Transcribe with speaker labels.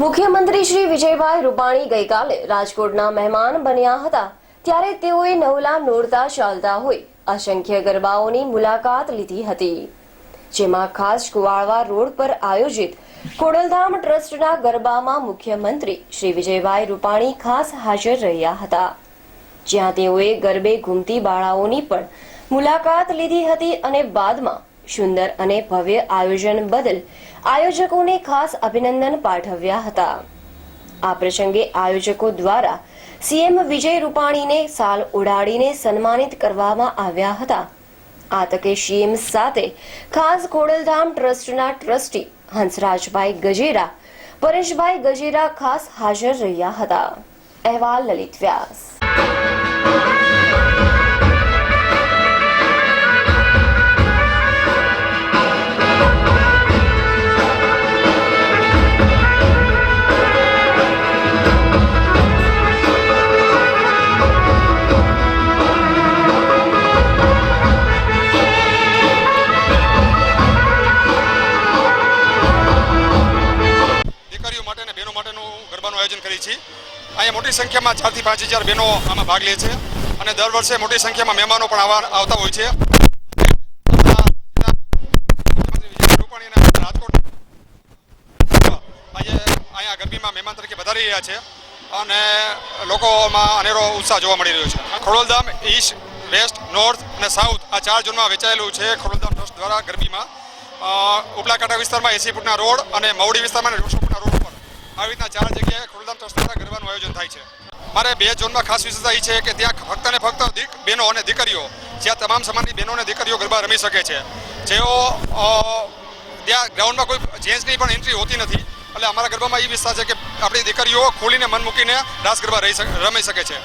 Speaker 1: મુખ્યમંત્રી શ્રી વિજયભાઈ રૂપાણી ગઈકાલે રાજકોટના મહેમાન બન્યા હતા. ત્યારે તેઓએ નવલા નોરતા ચાલતા હોય અસંખ્ય ગરબાઓની મુલાકાત લીધી હતી. જેમાં ખાસ કુવાળવા રોડ પર આયોજિત ખોડલધામ ટ્રસ્ટના ગરબામાં મુખ્યમંત્રી શ્રી વિજયભાઈ રૂપાણી ખાસ હાજર રહ્યા હતા. જ્યાં તેઓએ ગરબે ઘૂમતી બાળાઓની પણ મુલાકાત લીધી હતી અને બાદમાં સુંદર અને ભવ્ય આયોજન બદલ આયોજકોને ખાસ અભિનંદન પાઠવ્યા હતા. આ પ્રસંગે આયોજકો દ્વારા સીએમ વિજય રૂપાણીને સાલ ઉડાડીને સન્માનિત કરવામાં આવ્યા હતા. આ તકે સીએમ સાથે ખાસ ખોડલધામ ટ્રસ્ટના ટ્રસ્ટી હંસરાજભાઈ ગજેરા, પરેશભાઈ ગજેરા ખાસ હાજર રહ્યા હતા. અહેવાલ લલિત વ્યાસ.
Speaker 2: ગરબાનું છે. અહીંયા મોટી સંખ્યામાં ચારથી પાંચ હજાર બહેનો આમાં ભાગ લે છે અને દર વર્ષે મોટી સંખ્યામાં મહેમાનો પણ આવા આવતા હોય છે. રાજકોટ અહીંયા ગરબીમાં મહેમાન તરીકે વધારી રહ્યા છે અને લોકોમાં અનેરો ઉત્સાહ જોવા મળી રહ્યો છે. ખોડલધામ ઈસ્ટ, વેસ્ટ, નોર્થ અને સાઉથ આ ચાર ઝોનમાં વેચાયેલું છે ખોડલધામ ટ્રસ્ટ દ્વારા ગરબીમાં ઉપલા કાંઠા વિસ્તારમાં એસી ફૂટના રોડ અને મવડી વિસ્તારમાં રોડ પર આવી રીતના ચાર જગ્યાએ ખોડલધામ ટ્રસ્ટ દ્વારા ગરબાનું આયોજન થાય છે. મારે બે ઝોનમાં ખાસ વિશેષતા એ છે કે ત્યાં ફક્ત ને ફક્ત બહેનો અને દીકરીઓ, જ્યાં તમામ સમાજની બહેનો અને દીકરીઓ ગરબા રમી શકે છે. જેઓ ત્યાં ગ્રાઉન્ડમાં કોઈ જેન્ટ્સની પણ એન્ટ્રી હોતી નથી. એટલે અમારા ગરબામાં એ વિસ્તાર છે કે આપણી દીકરીઓ ખોલીને મન મૂકીને રાસ ગરબા રહી રમી શકે છે.